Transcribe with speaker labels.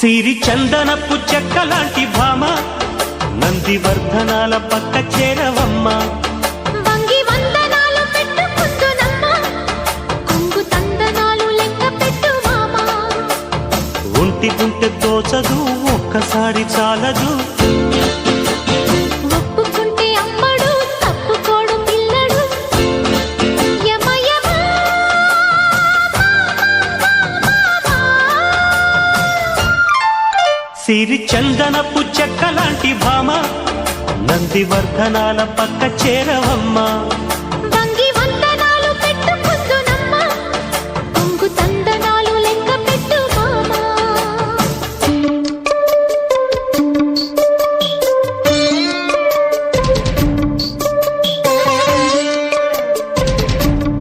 Speaker 1: సిరి చందనపు చెక్క లాంటి భామ నందివర్ధనాల పక్క చేరవమ్మ. ఒంటి గుంటె తోచదు ఒక్కసారి చాలదు. సిరి చందనపు చెక్క లాంటి భామ నందివర్ధనాల పక్క చేరవమ్మా.